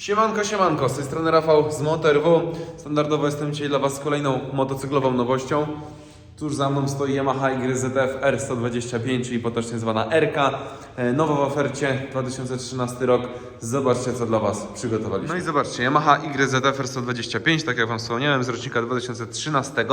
Siemanko, siemanko, z tej strony Rafał z MotorW. Standardowo jestem dzisiaj dla Was kolejną motocyklową nowością. Tuż za mną stoi Yamaha YZF R125, czyli potocznie zwana RK. E, Nowa w ofercie, 2013 rok. Zobaczcie, co dla Was przygotowaliśmy. No i zobaczcie, Yamaha YZF R125, tak jak Wam wspomniałem, z rocznika 2013.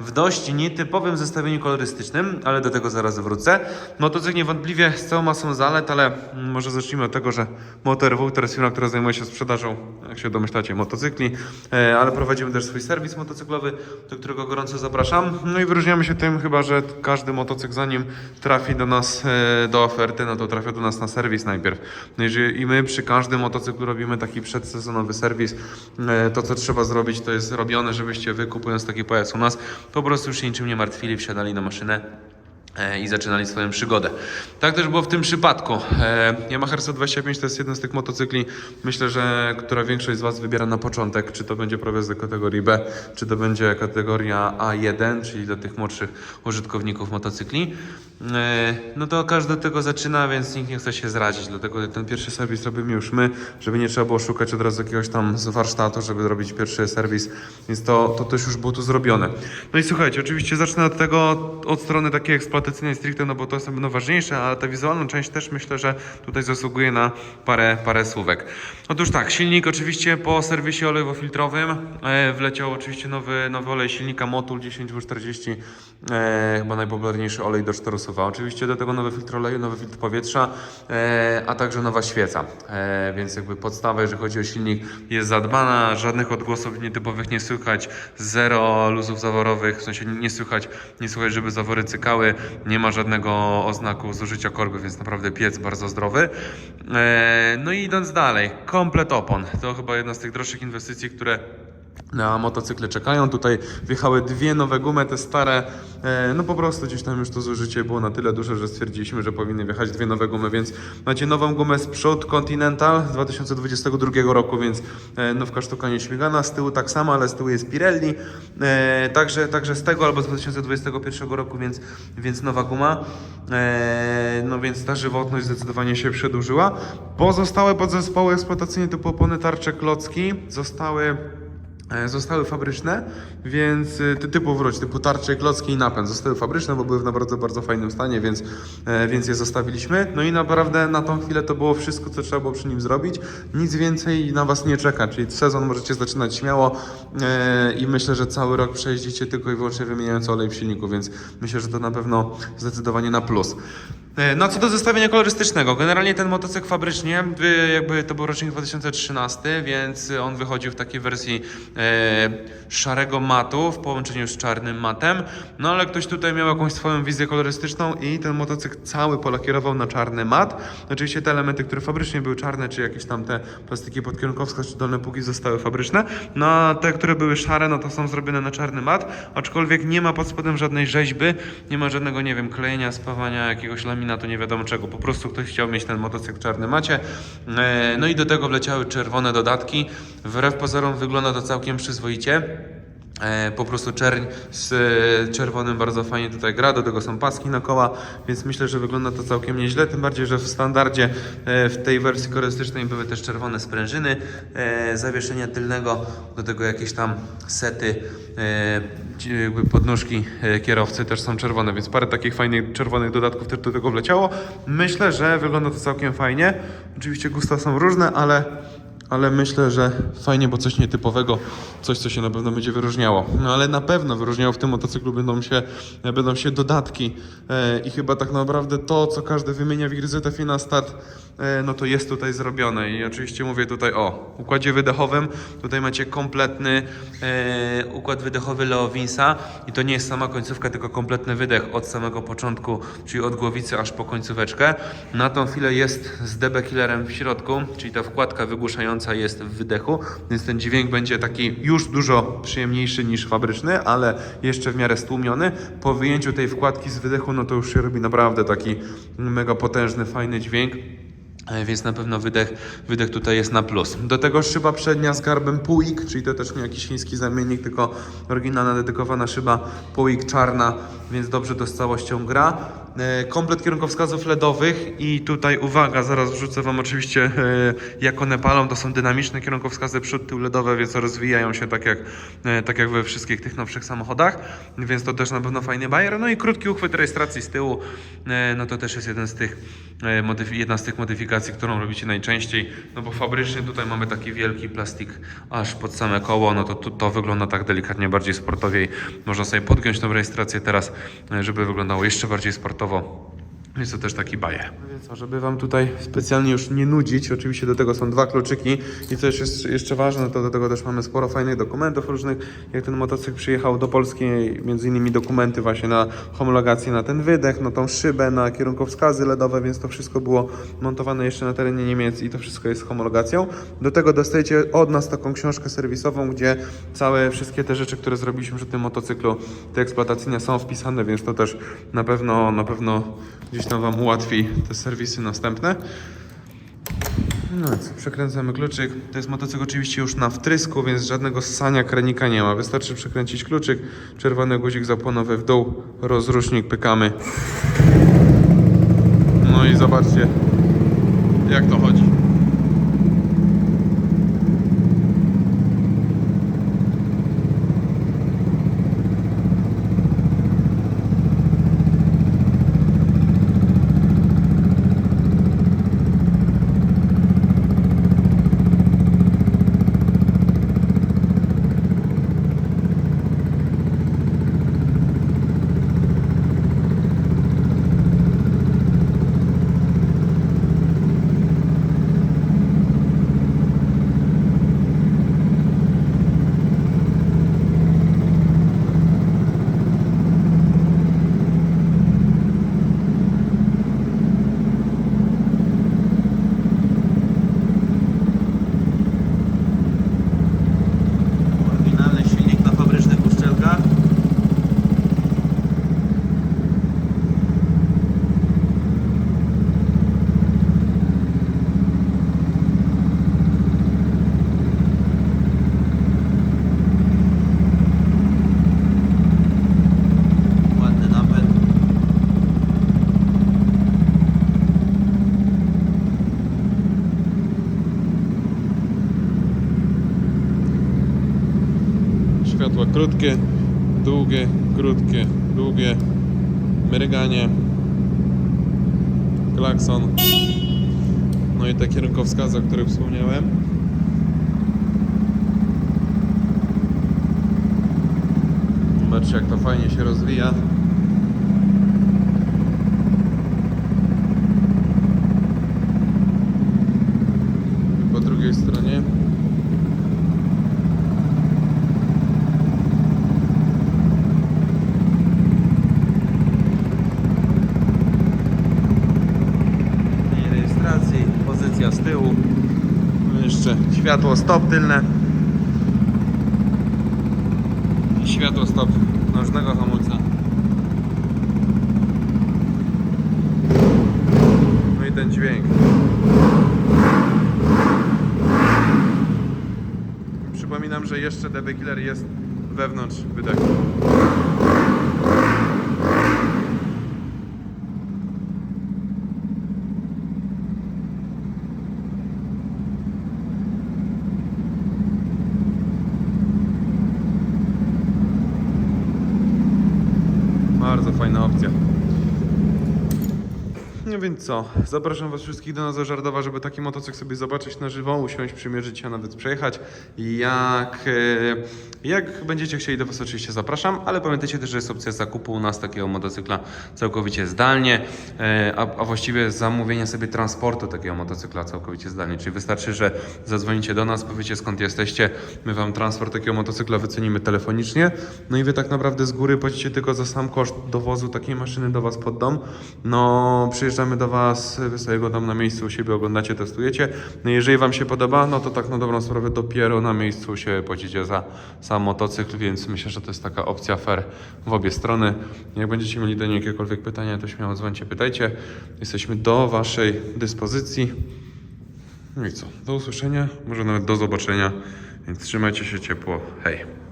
W dość nietypowym zestawieniu kolorystycznym, ale do tego zaraz wrócę. Motocykl niewątpliwie z całą masą zalet, ale mm, może zacznijmy od tego, że MotorW to jest firma, która zajmuje się sprzedażą, jak się domyślacie, motocykli, e, ale prowadzimy też swój serwis motocyklowy, do którego gorąco zapraszam. No i wyróżniamy się tym chyba, że każdy motocykl zanim trafi do nas e, do oferty, no to trafia do nas na serwis najpierw. No I my przy każdym motocyklu robimy taki przedsezonowy serwis. E, To co trzeba zrobić to jest robione, żebyście wy kupując taki pojazd u nas po prostu już się niczym nie martwili, wsiadali na maszynę i zaczynali swoją przygodę. Tak też było w tym przypadku. E, Yamaha R125 to jest jeden z tych motocykli, myślę, że która większość z Was wybiera na początek, czy to będzie pojazd do kategorii B, czy to będzie kategoria A1, czyli dla tych młodszych użytkowników motocykli. E, No to każdy od tego zaczyna, więc nikt nie chce się zrazić, dlatego ten pierwszy serwis robimy już my, żeby nie trzeba było szukać od razu jakiegoś tam z warsztatu, żeby robić pierwszy serwis, więc to, to też już było tu zrobione. No i słuchajcie, oczywiście zacznę od tego, od strony takiej eksploatacyjnej stricte, no bo to jest na pewno ważniejsze, ale ta wizualna część też myślę, że tutaj zasługuje na parę, parę słówek. Otóż tak, silnik oczywiście po serwisie olejowofiltrowym e, wleciał oczywiście nowy, nowy olej silnika Motul 10W40, e, chyba najpopularniejszy olej do czterosuwa. Oczywiście do tego nowy filtr oleju, nowy filtr powietrza, e, a także nowa świeca. E, więc jakby podstawa, jeżeli chodzi o silnik, jest zadbana, żadnych odgłosów nietypowych nie słychać, zero luzów zaworowych, w sensie nie słychać, nie słychać, żeby zawory cykały, nie ma żadnego oznaku zużycia korby, więc naprawdę piec bardzo zdrowy. E, no i idąc dalej, komplet opon. To chyba jedna z tych droższych inwestycji, które na motocykle czekają. Tutaj wjechały dwie nowe gumy, te stare, e, no po prostu gdzieś tam już to zużycie było na tyle duże, że stwierdziliśmy, że powinny wjechać dwie nowe gumy, więc macie nową gumę z przód Continental z 2022 roku, więc e, nowka sztuka nieśmigana, z tyłu tak samo, ale z tyłu jest Pirelli, e, także, także z tego albo z 2021 roku, więc, więc nowa guma, no więc ta żywotność zdecydowanie się przedłużyła. Pozostałe podzespoły eksploatacyjne typu opony tarcze klocki zostały Zostały fabryczne, więc ty- typu wróć, typu tarcze, klocki i napęd zostały fabryczne, bo były w na bardzo, fajnym stanie, więc, e, więc je zostawiliśmy. No i naprawdę na tą chwilę to było wszystko, co trzeba było przy nim zrobić. Nic więcej na Was nie czeka, czyli sezon możecie zaczynać śmiało e, i myślę, że cały rok przejeździcie tylko i wyłącznie wymieniając olej w silniku, więc myślę, że to na pewno zdecydowanie na plus. E, No co do zestawienia kolorystycznego, generalnie ten motocykl fabrycznie, jakby to był rocznik 2013, więc on wychodził w takiej wersji e, szarego matu w połączeniu z czarnym matem, no ale ktoś tutaj miał jakąś swoją wizję kolorystyczną i ten motocykl cały polakierował na czarny mat. Oczywiście te elementy, które fabrycznie były czarne, czy jakieś tam te plastiki podkierunkowska, czy dolne puki zostały fabryczne, no a te, które były szare, no to są zrobione na czarny mat, aczkolwiek nie ma pod spodem żadnej rzeźby, nie ma żadnego, nie wiem, klejenia, spawania, jakiegoś laminatu, nie wiadomo czego, po prostu ktoś chciał mieć ten motocykl w czarnym macie, E, no i do tego wleciały czerwone dodatki, wbrew pozorom wygląda to całkiem przyzwoicie. E, po prostu czerń z e, czerwonym bardzo fajnie tutaj gra, do tego są paski na koła, więc myślę, że wygląda to całkiem nieźle, tym bardziej, że w standardzie w tej wersji kolorystycznej były też czerwone sprężyny, zawieszenia tylnego, do tego jakieś tam sety, jakby podnóżki e, kierowcy też są czerwone, więc parę takich fajnych czerwonych dodatków też do tego wleciało. Myślę, że wygląda to całkiem fajnie. Oczywiście gusta są różne, ale ale myślę, że fajnie, bo coś nietypowego, coś, co się na pewno będzie wyróżniało. No ale na pewno wyróżniało w tym motocyklu będą się, będą się dodatki. E, i chyba tak naprawdę to, co każdy wymienia w YZF na start, e, no to jest tutaj zrobione. I oczywiście mówię tutaj o układzie wydechowym, tutaj macie kompletny e, układ wydechowy Leowinsa i to nie jest sama końcówka, tylko kompletny wydech od samego początku, czyli od głowicy aż po końcóweczkę. Na tą chwilę jest z DB killerem w środku, czyli ta wkładka wygłuszająca jest w wydechu, więc ten dźwięk będzie taki już dużo przyjemniejszy niż fabryczny, ale jeszcze w miarę stłumiony. Po wyjęciu tej wkładki z wydechu, no to już się robi naprawdę taki mega potężny, fajny dźwięk. E, Więc na pewno wydech, wydech tutaj jest na plus. Do tego szyba przednia z garbem Puig, czyli to też nie jakiś chiński zamiennik, tylko oryginalna dedykowana szyba Puig czarna, więc dobrze to z całością gra. E, komplet kierunkowskazów LEDowych i tutaj uwaga, zaraz wrzucę Wam oczywiście e, jak one palą, to są dynamiczne kierunkowskazy przód, tył LEDowe, więc rozwijają się tak jak, e, tak jak we wszystkich tych nowszych samochodach, więc to też na pewno fajny bajer. No i krótki uchwyt rejestracji z tyłu, no to też jest jeden z tych, jedna z tych modyfikacji, którą robicie najczęściej, no bo fabrycznie tutaj mamy taki wielki plastik aż pod same koło, no to to, to wygląda tak delikatnie bardziej sportowiej. Można sobie podgiąć tą rejestrację teraz, żeby wyglądało jeszcze bardziej sportowo. ПВО. Jest to też taki bajer. No co, żeby Wam tutaj specjalnie już nie nudzić, oczywiście do tego są dwa kluczyki i co jest jeszcze- ważne, to do tego też mamy sporo fajnych dokumentów różnych. Jak ten motocykl przyjechał do Polski, między innymi dokumenty właśnie na homologację na ten wydech, na tą szybę, na kierunkowskazy LEDowe, więc to wszystko było montowane jeszcze na terenie Niemiec i to wszystko jest homologacją. Do tego dostajecie od nas taką książkę serwisową, gdzie całe wszystkie te rzeczy, które zrobiliśmy przy tym motocyklu, te eksploatacyjne są wpisane, więc to też na pewno, na pewno gdzieś tam Wam ułatwi te serwisy następne. No co, przekręcamy kluczyk. To jest motocykl oczywiście już na wtrysku, więc żadnego ssania kranika nie ma. Wystarczy przekręcić kluczyk, czerwony guzik zapłonowy w dół, rozrusznik pykamy. No i zobaczcie, jak to chodzi. Krótkie, długie, krótkie, długie, mryganie, klakson, no i te kierunkowskazy, o których wspomniałem. Zobaczcie jak to fajnie się rozwija. Po drugiej stronie. Dzień rejestracji, pozycja z tyłu. Tu Jeszcze światło stop tylne. I światło stop nożnego hamulca. No i ten dźwięk. Przypominam, że jeszcze DB Killer jest wewnątrz wydechu. Bardzo fajna opcja. No więc co, zapraszam Was wszystkich do nas do Żardowa, żeby taki motocykl sobie zobaczyć na żywo, usiąść, przymierzyć, a nawet przejechać. Jak, e, jak będziecie chcieli, do Was oczywiście zapraszam, ale pamiętajcie też, że jest opcja zakupu u nas takiego motocykla całkowicie zdalnie, e, a, a właściwie zamówienia sobie transportu takiego motocykla całkowicie zdalnie, czyli wystarczy, że zadzwonicie do nas, powiecie skąd jesteście, my Wam transport takiego motocykla wycenimy telefonicznie, no i Wy tak naprawdę z góry płacicie tylko za sam koszt dowozu takiej maszyny do Was pod dom. No, przyjeżdżamy do Was, Wy sobie go tam na miejscu u siebie oglądacie, testujecie. No, jeżeli Wam się podoba, no to tak na dobrą sprawę dopiero na miejscu się płacicie za sam motocykl, więc myślę, że to jest taka opcja fair w obie strony. Jak będziecie mieli do niej jakiekolwiek pytania, to śmiało dzwońcie, pytajcie. Jesteśmy do Waszej dyspozycji. No i co? Do usłyszenia, może nawet do zobaczenia. Więc trzymajcie się ciepło. Hej.